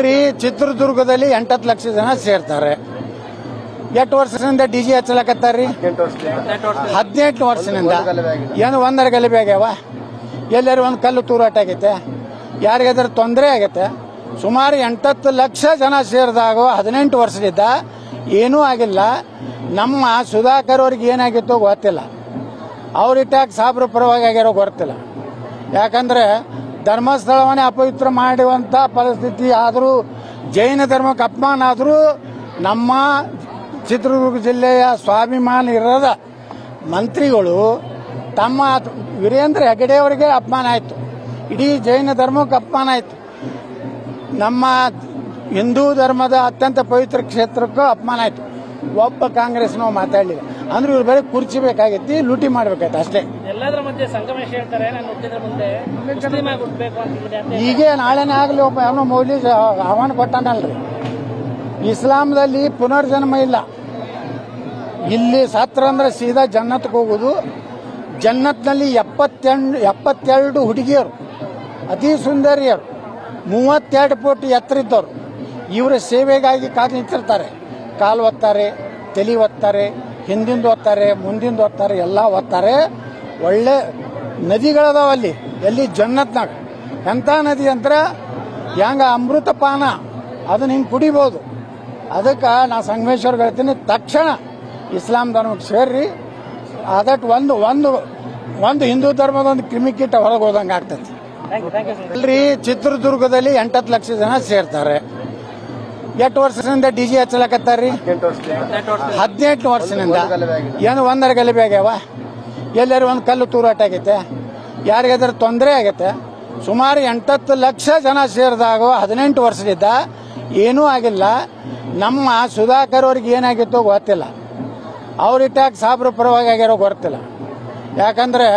ಅಲ್ರಿ ಚಿತ್ರದುರ್ಗದಲ್ಲಿ ಎಂಟತ್ತು ಲಕ್ಷ ಜನ ಸೇರ್ತಾರೆ. ಎಷ್ಟು ವರ್ಷದಿಂದ ಡಿ ಜಿ ಹಚ್ಚಲಕತ್ತಾರ್ರಿ? ಹದಿನೆಂಟು ವರ್ಷದಿಂದ. ಏನು ಒಂದರ ಗಲಿಬೆ ಆಗ್ಯಾವ? ಎಲ್ಲರೂ ಒಂದು ಕಲ್ಲು ತೂರಾಟ ಆಗೈತೆ. ಯಾರಿಗಾದ್ರೂ ತೊಂದರೆ ಆಗೈತೆ. ಸುಮಾರು ಎಂಟತ್ತು ಲಕ್ಷ ಜನ ಸೇರಿದಾಗ ಹದಿನೆಂಟು ವರ್ಷದಿಂದ ಏನೂ ಆಗಿಲ್ಲ. ನಮ್ಮ ಸುಧಾಕರ್ ಅವ್ರಿಗೆ ಏನಾಗಿತ್ತೋ ಗೊತ್ತಿಲ್ಲ. ಅವ್ರಿಟ್ಟಾಗ ಸಾಬ್ರ ಪರವಾಗಿ ಆಗಿರೋ ಗೊತ್ತಿಲ್ಲ. ಯಾಕಂದ್ರೆ ಧರ್ಮಸ್ಥಳವನ್ನೇ ಅಪವಿತ್ರ ಮಾಡುವಂಥ ಪರಿಸ್ಥಿತಿ ಆದರೂ ಜೈನ ಧರ್ಮಕ್ಕೆ ಅಪಮಾನ ಆದರೂ ನಮ್ಮ ಚಿತ್ರದುರ್ಗ ಜಿಲ್ಲೆಯ ಸ್ವಾಭಿಮಾನ ಇರದ ಮಂತ್ರಿಗಳು ತಮ್ಮ ವೀರೇಂದ್ರ ಹೆಗಡೆ ಅವರಿಗೆ ಅಪಮಾನ ಆಯಿತು. ಇಡೀ ಜೈನ ಧರ್ಮಕ್ಕೆ ಅಪಮಾನ ಆಯಿತು. ನಮ್ಮ ಹಿಂದೂ ಧರ್ಮದ ಅತ್ಯಂತ ಪವಿತ್ರ ಕ್ಷೇತ್ರಕ್ಕೂ ಅಪಮಾನ ಆಯಿತು. ಒಬ್ಬ ಕಾಂಗ್ರೆಸ್ನವ್ ಮಾತಾಡಲಿಲ್ಲ. ಅಂದ್ರೆ ಇವ್ರು ಬೇರೆ ಕುರ್ಚಿ ಬೇಕಾಗೈತಿ ಲೂಟಿ ಮಾಡ್ಬೇಕಾಯ್ತು ಅಷ್ಟೇ. ಈಗ ಮಧ್ಯೆ ಸಂಗಮೇಶ್ ಹೇಳ್ತಾರೆ ನಾನು ಹುಟ್ಟಿದ್ರ ಮುಂದೆ ಮುಸ್ಲಿಂ ಆಗಿ ಹುಟ್ಟಬೇಕು ಅಂತಿದ್ರೆ ಅಂತ ಹೀಗೆ ನಾಳೆನೇ ಆಗಲಿ ಒಬ್ಬ ಅವನು ಮೌಲ್ಯ ಆಹ್ವಾನ ಕೊಟ್ಟಾನಲ್ರಿ. ಇಸ್ಲಾಂದಲ್ಲಿ ಪುನರ್ಜನ್ಮ ಇಲ್ಲ. ಇಲ್ಲಿ ಸತ್ರ ಅಂದ್ರೆ ಸೀದಾ ಜನ್ನತ್ಗೆ ಹೋಗೋದು. ಜನ್ನತ್ನಲ್ಲಿ ಎಪ್ಪತ್ತೆಂಟು ಎಪ್ಪತ್ತೆರಡು ಹುಡುಗಿಯರು ಅತಿ ಸುಂದರಿಯರು ಮೂವತ್ತೆರಡು ಫೋಟ್ ಎತ್ತರ ಇದ್ದವರು ಇವರ ಸೇವೆಗಾಗಿ ಕಾದು ನಿಂತಿರ್ತಾರೆ. ಕಾಲು ಒತ್ತಾರೆ ತಲೆ ಒತ್ತಾರೆ ಹಿಂದಿಂದ ಓದ್ತಾರೆ ಮುಂದಿಂದ ಓದ್ತಾರೆ ಎಲ್ಲ ಓದ್ತಾರೆ ಒಳ್ಳೆ ನದಿಗಳದಾವ ಅಲ್ಲಿ ಎಲ್ಲಿ ಜನ್ನತ್ನಾಗ. ಎಂಥ ನದಿ ಅಂದ್ರೆ ಹೆಂಗ ಅಮೃತ ಪಾನ ಅದನ್ನ ಹಿಂಗೆ ಕುಡಿಬೋದು. ಅದಕ್ಕೆ ನಾ ಸಂಗಮೇಶ್ವರ್ ಹೇಳ್ತೀನಿ ತಕ್ಷಣ ಇಸ್ಲಾಂ ಧರ್ಮಕ್ಕೆ ಸೇರ್ರಿ. ಅದಟ್ ಒಂದು ಒಂದು ಒಂದು ಹಿಂದೂ ಧರ್ಮದ ಒಂದು ಕ್ರಿಮಿಕೀಟ ಹೊರಗೆ ಹೋದಂಗೆ ಆಗ್ತೈತಿ. ಅಲ್ರಿ ಚಿತ್ರದುರ್ಗದಲ್ಲಿ ಎಂಟತ್ತು ಲಕ್ಷ ಜನ ಸೇರ್ತಾರೆ. ಎಷ್ಟು ವರ್ಷದಿಂದ ಡಿ ಜಿ ಹಚ್ಚಲಕತ್ತಾರ್ರಿ. ಹದಿನೆಂಟು ವರ್ಷದಿಂದ. ಏನು ಒಂದರ ಗಲಭೆ ಆಗ್ಯಾವ? ಎಲ್ಲರೂ ಒಂದು ಕಲ್ಲು ತೂರಾಟ ಆಗೈತೆ. ಯಾರಿಗಾದ್ರೂ ತೊಂದರೆ ಆಗೈತೆ? ಸುಮಾರು ಎಂಟತ್ತು ಲಕ್ಷ ಜನ ಸೇರಿದಾಗ ಹದಿನೆಂಟು ವರ್ಷದಿಂದ ಏನೂ ಆಗಿಲ್ಲ. ನಮ್ಮ ಸುಧಾಕರ್ ಅವ್ರಿಗೆ ಏನಾಗಿತ್ತೋ ಗೊತ್ತಿಲ್ಲ. ಅವ್ರಿಟ್ಟಾಗ ಸಾಬ್ರ ಪರವಾಗಿ ಆಗಿರೋ ಗೊತ್ತಿಲ್ಲ. ಯಾಕಂದ್ರೆ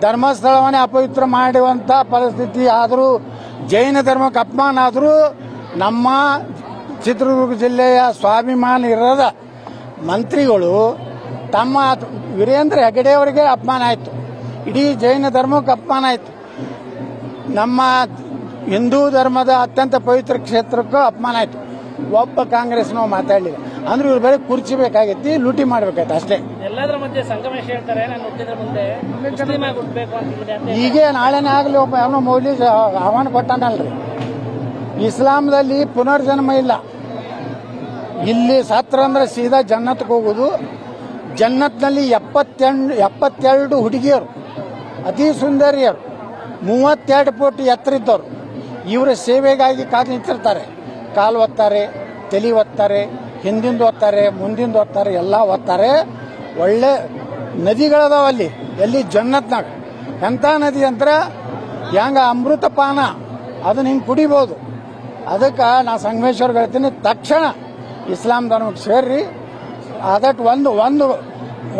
ಧರ್ಮಸ್ಥಳವನ್ನೇ ಅಪವಿತ್ರ ಮಾಡುವಂಥ ಪರಿಸ್ಥಿತಿ ಆದರೂ ಜೈನ ಧರ್ಮಕ್ಕೆ ಅಪಮಾನ ಆದರೂ ನಮ್ಮ ಚಿತ್ರದುರ್ಗ ಜಿಲ್ಲೆಯ ಸ್ವಾಭಿಮಾನ ಇರದ ಮಂತ್ರಿಗಳು ತಮ್ಮ ವೀರೇಂದ್ರ ಹೆಗಡೆ ಅವರಿಗೆ ಅಪಮಾನ ಆಯಿತು. ಇಡೀ ಜೈನ ಧರ್ಮಕ್ಕೆ ಅಪಮಾನ ಆಯಿತು. ನಮ್ಮ ಹಿಂದೂ ಧರ್ಮದ ಅತ್ಯಂತ ಪವಿತ್ರ ಕ್ಷೇತ್ರಕ್ಕೂ ಅಪಮಾನ ಆಯಿತು. ಒಬ್ಬ ಕಾಂಗ್ರೆಸ್ನವ್ ಮಾತಾಡಲಿಲ್ಲ. ಅಂದ್ರೆ ಇವ್ರು ಬೇರೆ ಕುರ್ಚಿ ಬೇಕಾಗೈತಿ ಲೂಟಿ ಮಾಡ್ಬೇಕಾಯ್ತು ಅಷ್ಟೇ. ಎಲ್ಲದರ ಮಧ್ಯೆ ಸಂಗಮೇಶ್ ಹೇಳ್ತಾರೆ ಮುಂದೆ ಹೀಗೆ ನಾಳೆನೇ ಆಗಲಿ ಒಬ್ಬ ಅವನು ಮೌಲ್ಯ ಆಹ್ವಾನ ಕೊಟ್ಟಾನಲ್ರಿ. ಇಸ್ಲಾಂದಲ್ಲಿ ಪುನರ್ಜನ್ಮ ಇಲ್ಲ. ಇಲ್ಲಿ ಸತ್ರ ಅಂದ್ರೆ ಸೀದಾ ಜನ್ನತ್ಗೆ ಹೋಗೋದು. ಜನ್ನತ್ನಲ್ಲಿ ಎಪ್ಪತ್ತೆಂಟು ಎಪ್ಪತ್ತೆರಡು ಹುಡುಗಿಯರು, ಅತಿ ಸುಂದರಿಯರು, ಮೂವತ್ತೆರಡು ಫೋಟ್ ಎತ್ತರ ಇದ್ದವರು ಇವರ ಸೇವೆಗಾಗಿ ಕಾದು ನಿಂತಿರ್ತಾರೆ. ಕಾಲು ಒತ್ತಾರೆ, ತಲೆ ಒತ್ತಾರೆ, ಹಿಂದಿಂದ ಒತ್ತಾರೆ, ಮುಂದಿಂದ ಒತ್ತಾರೆ, ಎಲ್ಲ ಒತ್ತಾರೆ. ಒಳ್ಳೆ ನದಿಗಳದಾವ ಅಲ್ಲಿ, ಎಲ್ಲಿ ಜನ್ನತ್ನಾಗ. ಎಂಥ ನದಿ ಅಂದ್ರೆ ಹೆಂಗ ಅಮೃತ ಪಾನ ಅದನ್ನ ಹಿಂಗೆ ಕುಡಿಬೋದು. ಅದಕ್ಕೆ ನಾ ಸಂಗಮೇಶ್ವರ್ ಹೇಳ್ತೀನಿ, ತಕ್ಷಣ ಇಸ್ಲಾಂ ಧರ್ಮಕ್ಕೆ ಸೇರ್ರಿ. ಅದಟ್ಟು ಒಂದು ಒಂದು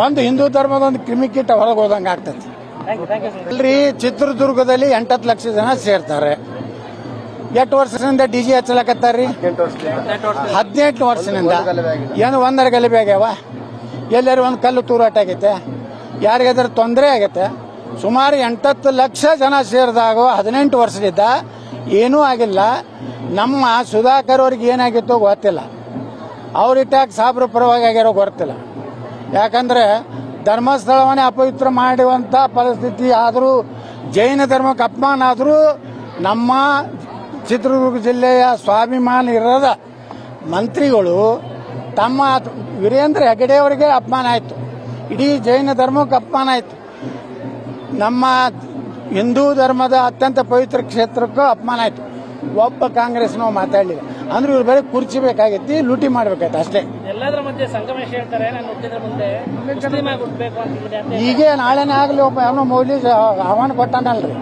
ಒಂದು ಹಿಂದೂ ಧರ್ಮದ ಒಂದು ಕ್ರಿಮಿಕೀಟ ಹೊರಗೆ ಹೋದಂಗೆ ಆಗ್ತೈತಿ. ಅಲ್ರಿ ಚಿತ್ರದುರ್ಗದಲ್ಲಿ ಎಂಟತ್ತು ಲಕ್ಷ ಜನ ಸೇರ್ತಾರೆ. ಎಷ್ಟು ವರ್ಷದಿಂದ ಡಿ ಜಿ ಹಚ್ಚಲಕತ್ತಾರ್ರಿ. ಹದಿನೆಂಟು ವರ್ಷದಿಂದ. ಏನು ಒಂದರ ಗಲಿಬೆ ಆಗ್ಯಾವ? ಎಲ್ಲರೂ ಒಂದು ಕಲ್ಲು ತೂರಾಟ ಆಗೈತೆ. ಯಾರಿಗಾದ್ರೂ ತೊಂದರೆ ಆಗೈತೆ? ಸುಮಾರು ಎಂಟತ್ತು ಲಕ್ಷ ಜನ ಸೇರಿದಾಗ ಹದಿನೆಂಟು ವರ್ಷದಿಂದ ಏನೂ ಆಗಿಲ್ಲ. ನಮ್ಮ ಸುಧಾಕರ್ ಅವ್ರಿಗೆ ಏನಾಗಿತ್ತೋ ಗೊತ್ತಿಲ್ಲ. ಅವ್ರಿಟ್ಟಾಗ ಸಾಬ್ರ ಪರವಾಗಿ ಆಗಿರೋ ಗೊತ್ತಿಲ್ಲ. ಯಾಕಂದ್ರೆ ಧರ್ಮಸ್ಥಳವನ್ನೇ ಅಪವಿತ್ರ ಮಾಡುವಂಥ ಪರಿಸ್ಥಿತಿ ಆದರೂ, ಜೈನ ಧರ್ಮಕ್ಕೆ ಅಪಮಾನ ಆದರೂ ನಮ್ಮ ಚಿತ್ರದುರ್ಗ ಜಿಲ್ಲೆಯ ಸ್ವಾಭಿಮಾನ ಇರದ ಮಂತ್ರಿಗಳು ತಮ್ಮ ವೀರೇಂದ್ರ ಹೆಗಡೆ ಅವರಿಗೆ ಅಪಮಾನ ಆಯಿತು. ಇಡೀ ಜೈನ ಧರ್ಮಕ್ಕೆ ಅಪಮಾನ ಆಯಿತು. ನಮ್ಮ ಹಿಂದೂ ಧರ್ಮದ ಅತ್ಯಂತ ಪವಿತ್ರ ಕ್ಷೇತ್ರಕ್ಕೂ ಅಪಮಾನ ಆಯಿತು. ಒಬ್ಬ ಕಾಂಗ್ರೆಸ್ನವ್ ಮಾತಾಡಲಿಲ್ಲ. ಅಂದ್ರೆ ಇವ್ರು ಬೇರೆ ಕುರ್ಚಿ ಬೇಕಾಗೈತಿ ಲೂಟಿ ಮಾಡ್ಬೇಕಾಯ್ತು ಅಷ್ಟೇ. ಈಗ ಮಧ್ಯೆ ಸಂಗಮೇಶ್ ಹೇಳ್ತಾರೆ ನಾನು ಹುಟ್ಟಿದ್ರ ಮುಂದೆ ಮುಸ್ಲಿಂ ಆಗಿ ಹುಟ್ಟಬೇಕು ಅಂತಿದ್ರೆ ಅಂತ ಹೀಗೆ ನಾಳೆನೇ ಆಗಲಿ ಒಬ್ಬ ಅವನು ಮೌಲ್ಯ ಆಹ್ವಾನ ಕೊಟ್ಟಾನಲ್ರಿ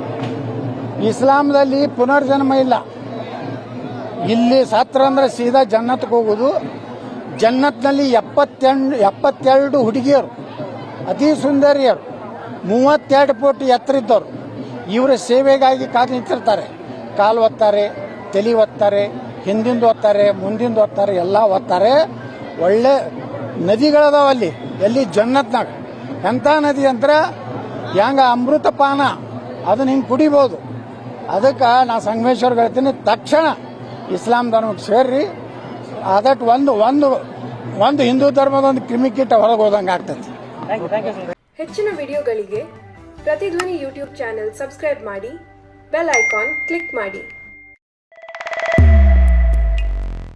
ಇಸ್ಲಾಂದಲ್ಲಿ ಪುನರ್ಜನ್ಮ ಇಲ್ಲ. ಇಲ್ಲಿ ಸತ್ರ ಅಂದ್ರೆ ಸೀದಾ ಜನ್ನತ್ಗೆ ಹೋಗೋದು. ಜನ್ನತ್ನಲ್ಲಿ ಎಪ್ಪತ್ತೆಂಟು ಎಪ್ಪತ್ತೆರಡು ಹುಡುಗಿಯರು ಅತಿ ಸುಂದರಿಯರು ಮೂವತ್ತೆರಡು ಫುಟ್ ಎತ್ತರ ಇದ್ದವರು. ಇವರ ಸೇವೆಗಾಗಿ ಕಾದು ನಿಂತಿರ್ತಾರೆ. ಕಾಲು ಒತ್ತಾರೆ ತಲೆ ಒತ್ತಾರೆ ಹಿಂದಿಂದ ಓದ್ತಾರೆ ಮುಂದಿಂದ ಓದ್ತಾರೆ ಎಲ್ಲ ಓದ್ತಾರೆ ಒಳ್ಳೆ ನದಿಗಳದಾವ ಅಲ್ಲಿ ಎಲ್ಲಿ ಜನ್ನತ್ನಾಗ. ಎಂಥ ನದಿ ಅಂದ್ರೆ ಹೆಂಗ ಅಮೃತ ಪಾನ ಅದನ್ನ ಹಿಂಗೆ ಕುಡಿಬೋದು. ಅದಕ್ಕೆ ನಾ ಸಂಗಮೇಶ್ವರ್ ಹೇಳ್ತೀನಿ ತಕ್ಷಣ ಇಸ್ಲಾಂ ಧರ್ಮಕ್ಕೆ ಸೇರ್ರಿ. ಅದಟ್ ಒಂದು ಒಂದು ಒಂದು ಹಿಂದೂ ಧರ್ಮದ ಒಂದು ಕ್ರಿಮಿಕೀಟ ಹೊರಗೆ ಹೋದಂಗೆ ಆಗ್ತೈತಿ. ಹೆಚ್ಚಿನ ವಿಡಿಯೋಗಳಿಗೆ ಪ್ರತಿಧ್ವನಿ ಯೂಟ್ಯೂಬ್ ಚಾನೆಲ್ ಸಬ್ಸ್ಕ್ರೈಬ್ ಮಾಡಿ ಬೆಲ್ ಐಕಾನ್ ಕ್ಲಿಕ್ ಮಾಡಿ.